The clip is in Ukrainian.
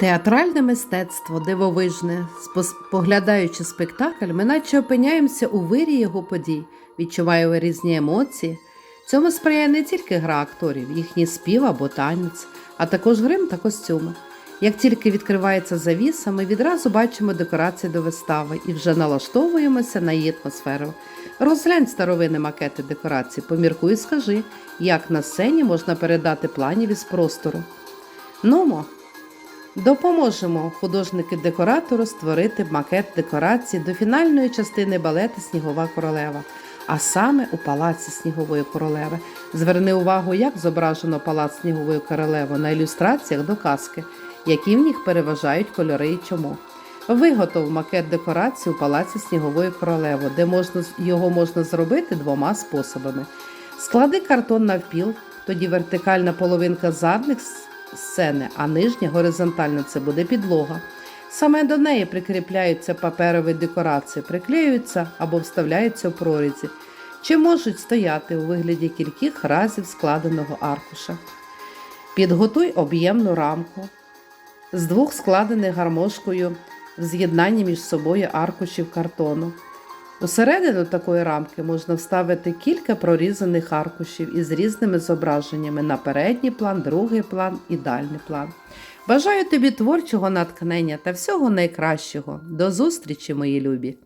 Театральне мистецтво дивовижне. Споглядаючи спектакль, ми наче опиняємося у вирі його подій, відчуваємо різні емоції. Цьому сприяє не тільки гра акторів, їхній спів або танець, а також грим та костюми. Як тільки відкривається завіса, ми відразу бачимо декорації до вистави і вже налаштовуємося на її атмосферу. Розглянь старовини макети декорацій, поміркуй і скажи, як на сцені можна передати планів із простору. Нумо, Допоможемо художники-декоратору створити макет декорації до фінальної частини балету Снігова королева, а саме у палаці Снігової королеви. Зверни увагу, як зображено палац Снігової королеви на ілюстраціях до казки, які в них переважають кольори і чому. Виготов макет декорації у палаці Снігової королеви, де можна, його можна зробити двома способами. Склади картон навпіл, тоді вертикальна половинка задних сцени, а нижня горизонтальна це буде підлога. Саме до неї прикріпляються паперові декорації, приклеюються або вставляються в прорізі, чи можуть стояти у вигляді кількох разів складеного аркуша. Підготуй об'ємну рамку з двох складених гармошкою в з'єднанні між собою аркушів картону. Усередину такої рамки можна вставити кілька прорізаних аркушів із різними зображеннями на передній план, другий план і дальній план. Бажаю тобі творчого натхнення та всього найкращого. До зустрічі, мої любі!